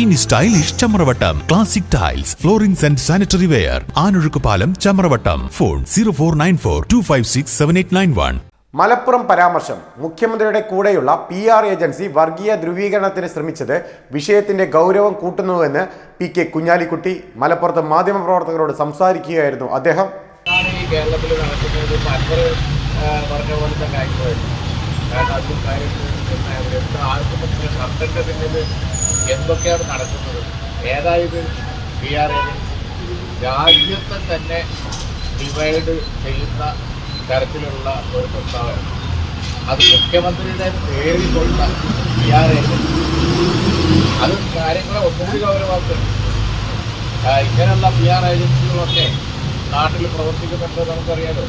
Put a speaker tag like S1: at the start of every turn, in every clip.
S1: ഇനി stylish Chamravattam. Classic tiles floorings and sanitary ware Anozhukkupalam Chamravattam. Phone zero four nine four two five six seven eight nine one
S2: Malappuram പരാമർശം. മുഖ്യമന്ത്രിയുടെ കൂടെയുള്ള P R agency വർഗീയ ധ്രുവീകരണത്തിന് ശ്രമിച്ചത് വിഷയത്തിന്റെ ഗൗരവം കൂട്ടുന്നുവെന്ന് P K Kunhalikutty മലപ്പുറത്ത് മാധ്യമപ്രവർത്തകരോട് സംസാരിക്കുകയായിരുന്നു അദ്ദേഹം.
S3: കേരളത്തിൽ നടക്കുന്നത് പറഞ്ഞ പോലെ കാരണം അതും ആർക്കും പിന്നിൽ എന്തൊക്കെയാണ് നടക്കുന്നത്? ഏതായത് പി ആർ ഏജൻസി രാജ്യത്തെ തന്നെ ഡിവൈഡ് ചെയ്യുന്ന തരത്തിലുള്ള ഒരു പ്രസ്താവന. അത് മുഖ്യമന്ത്രിയുടെ പേരിൽ കൊണ്ട പി ആർ ഏജൻസി അത് കാര്യങ്ങളെ ഒന്നുകൂടി ഗൗരവമാക്കുന്നു. ആ, ഇങ്ങനെയുള്ള പി ആർ ഏജൻസികളൊക്കെ നാട്ടിൽ പ്രവർത്തിക്കുന്നുണ്ട് നമുക്കറിയാലോ.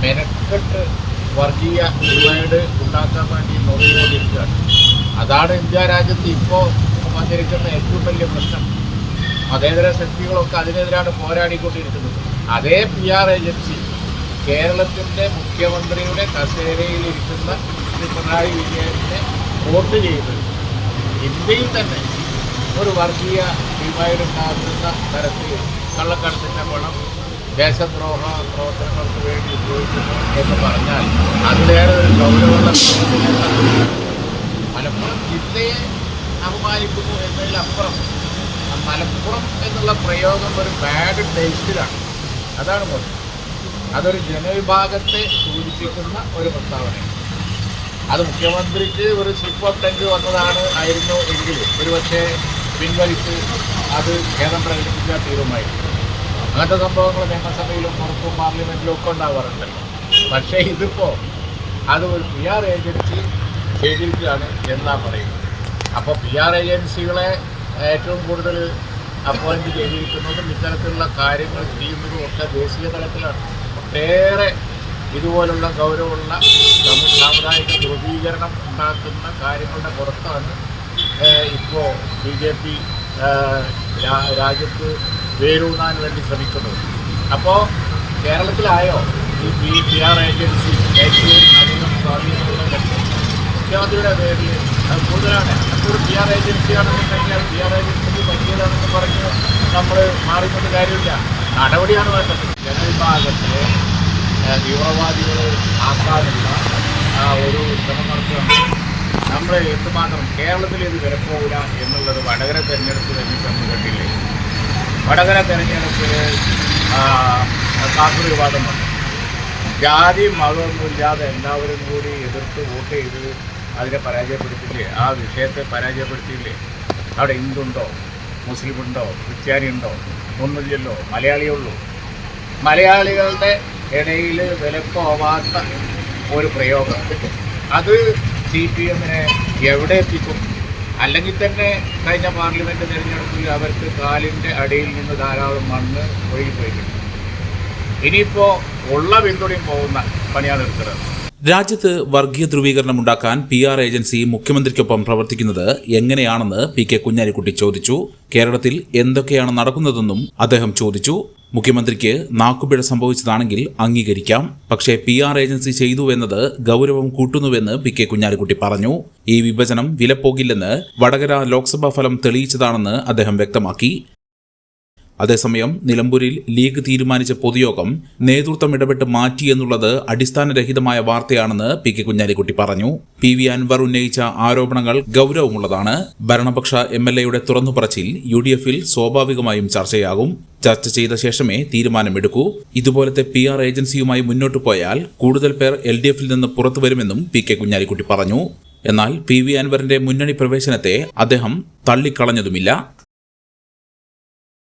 S3: മെനക്കെട്ട് വർഗീയ ഡിവൈഡ് ഉണ്ടാക്കാൻ വേണ്ടി നോക്കിക്കൊണ്ടിരിക്കുകയാണ് അതാണ് ഇന്ത്യ രാജ്യത്ത് ഇപ്പോൾ വന്നിരിക്കുന്ന ഏറ്റവും വലിയ പ്രശ്നം. മതേതര ശക്തികളൊക്കെ അതിനെതിരാണ് പോരാടിക്കൊണ്ടിരിക്കുന്നത്. അതേ പി ആർ ഏജൻസി കേരളത്തിന്റെ മുഖ്യമന്ത്രിയുടെ കസേരയിലിരിക്കുന്ന ശ്രീ പിണറായി വിജയനെ വോട്ട് ചെയ്ത് ഇന്ത്യയിൽ തന്നെ ഒരു വർഗീയ ഡിവൈഡ് ഉണ്ടാക്കുന്ന തരത്തിൽ കള്ളക്കടത്തിന്റെ പണം ദേശദ്രോഹ പ്രവർത്തനങ്ങൾക്ക് വേണ്ടി ഉപയോഗിക്കുന്നു എന്ന് പറഞ്ഞാൽ അതിലേറെ ഒരു ഗൗരവമുള്ള അപമാനിക്കുന്നു എന്നതിലപ്പുറം മലപ്പുറം എന്നുള്ള പ്രയോഗം ഒരു ബാഡ് ടേസ്റ്റിലാണ് അതാണ് മോശം. അതൊരു ജനവിഭാഗത്തെ സൂചിപ്പിക്കുന്ന ഒരു പ്രസ്താവനയാണ് അത് മുഖ്യമന്ത്രിക്ക് ഒരു സ്ലിപ്പ് ഓഫ് വന്നതാണ് ആയിരുന്നു എങ്കിൽ ഒരുപക്ഷെ പിൻവലിച്ച് അത് ഖേദം പ്രകടിപ്പിക്കാൻ തീരുമായിരുന്നു അങ്ങനത്തെ സംഭവങ്ങൾ നിയമസഭയിലും പുറത്തും പാർലമെന്റിലും ഒക്കെ ഉണ്ടാവാറുണ്ടല്ലോ പക്ഷേ ഇതിപ്പോൾ അത് ഒരു പി ആർ ഏജൻസി ചെയ്തിരിക്കുകയാണ് എന്നാണ് പറയുന്നത്. അപ്പോൾ പി ആർ ഏജൻസികളെ ഏറ്റവും കൂടുതൽ അപ്പോയിന്റ് ചെയ്തിരിക്കുന്നതും ഇത്തരത്തിലുള്ള കാര്യങ്ങൾ ചെയ്യുന്നതും ഒക്കെ ദേശീയ തലത്തിലാണ്. ഒട്ടേറെ ഇതുപോലുള്ള ഗൗരവമുള്ള സമു- സാമുദായിക ധ്രുവീകരണം ഉണ്ടാക്കുന്ന കാര്യങ്ങളുടെ പുറത്താണ് ഇപ്പോൾ ബി ജെ പി രാജ്യത്ത് വേരൂന്നാൻ വേണ്ടി ശ്രമിക്കുന്നത്. അപ്പോൾ കേരളത്തിലായോ ഈ പി ആർ ഏജൻസി ഏറ്റവും അധികം സ്വാധീനമുള്ള കക്ഷി മുഖ്യമന്ത്രിയുടെ പേരിൽ കൂടുതലാണ്. അതൊരു പി ആർ ഏജൻസിയാണെന്ന് കഴിഞ്ഞാൽ പി ആർ ഏജൻസിക്ക് പറ്റിയതാണെന്ന് പറഞ്ഞ് നമ്മൾ മാറിക്കൊണ്ട് കാര്യമില്ല. നടപടിയാണ് വേണ്ടത്. ജനവിഭാഗത്തെ തീവ്രവാദികൾ ആക്കാനുള്ള ഒരു ശ്രമം നടത്തുകയാണ്. നമ്മൾ എന്തുമാത്രം കേരളത്തിൽ ഇത് വിലപ്പോകില്ല എന്നുള്ളത് വടകര തെരഞ്ഞെടുപ്പ് കഴിഞ്ഞിട്ട് നമ്മൾ കണ്ടില്ലേ? വടകര തെരഞ്ഞെടുപ്പിൽ കാസർഗോഡ് വിവാദം ജാതി മതമൊന്നുമില്ലാതെ എല്ലാവരും കൂടി എതിർത്ത് വോട്ട് ചെയ്ത് അതിനെ പരാജയപ്പെടുത്തില്ലേ? ആ വിഷയത്തെ പരാജയപ്പെടുത്തിയില്ലേ? അവിടെ ഹിന്ദുണ്ടോ? മുസ്ലിം ഉണ്ടോ ക്രിസ്ത്യാനി ഉണ്ടോ ഒന്നുമില്ലല്ലോ. മലയാളിയേ ഉള്ളൂ. മലയാളികളുടെ ഇടയിൽ വിലപ്പോവാത്ത ഒരു പ്രയോഗം. അത് സി പി എമ്മിനെ എവിടെ എത്തിക്കും? അല്ലെങ്കിൽ തന്നെ കഴിഞ്ഞ പാർലമെന്റ് തിരഞ്ഞെടുപ്പിൽ അവർക്ക് കാലിന്റെ അടിയിൽ നിന്ന് ധാരാളം മണ്ണ് ഒഴുകിപ്പോയിട്ടുണ്ട്. ഇനിയിപ്പോൾ ഉള്ള പിന്തുണയും പോകുന്ന പണിയാണ് എടുക്കുന്നത്.
S4: രാജ്യത്ത് വർഗീയ ധ്രുവീകരണം ഉണ്ടാക്കാൻ പി ആർ ഏജൻസി മുഖ്യമന്ത്രിക്കൊപ്പം പ്രവർത്തിക്കുന്നത് എങ്ങനെയാണെന്ന് പി കെ കുഞ്ഞാലിക്കുട്ടി ചോദിച്ചു. കേരളത്തിൽ എന്തൊക്കെയാണ് നടക്കുന്നതെന്നും അദ്ദേഹം ചോദിച്ചു. മുഖ്യമന്ത്രിക്ക് നാക്കുപിഴ സംഭവിച്ചതാണെങ്കിൽ അംഗീകരിക്കാം. പക്ഷേ പി ആർ ഏജൻസി ചെയ്തു എന്നത് ഗൗരവം കൂട്ടുന്നുവെന്ന് പി കെ കുഞ്ഞാലിക്കുട്ടി പറഞ്ഞു. ഈ വിഭജനം വിലപ്പോകില്ലെന്ന് വടകര ലോക്സഭാ ഫലം തെളിയിച്ചതാണെന്ന് അദ്ദേഹം വ്യക്തമാക്കി. അതേസമയം നിലമ്പൂരിൽ ലീഗ് തീരുമാനിച്ച പൊതുയോഗം നേതൃത്വം ഇടപെട്ട് മാറ്റി എന്നുള്ളത് അടിസ്ഥാനരഹിതമായ വാർത്തയാണെന്ന് പി കെ കുഞ്ഞാലിക്കുട്ടി പറഞ്ഞു. പി വി അൻവർ ഉന്നയിച്ച ആരോപണങ്ങൾ ഗൗരവമുള്ളതാണ്. ഭരണപക്ഷ എം എൽ എയുടെ തുറന്നുപറച്ചിൽ യു ഡി എഫിൽ സ്വാഭാവികമായും ചർച്ചയാകും. ചർച്ച ചെയ്ത ശേഷമേ തീരുമാനമെടുക്കൂ. ഇതുപോലത്തെ പി ആർ ഏജൻസിയുമായി മുന്നോട്ടു പോയാൽ കൂടുതൽ പേർ എൽ ഡി എഫിൽ നിന്ന് പുറത്തു വരുമെന്നും പി കെ കുഞ്ഞാലിക്കുട്ടി പറഞ്ഞു. എന്നാൽ പി വി അൻവറിന്റെ മുന്നണി പ്രവേശനത്തെ അദ്ദേഹം തള്ളിക്കളഞ്ഞതുമില്ല.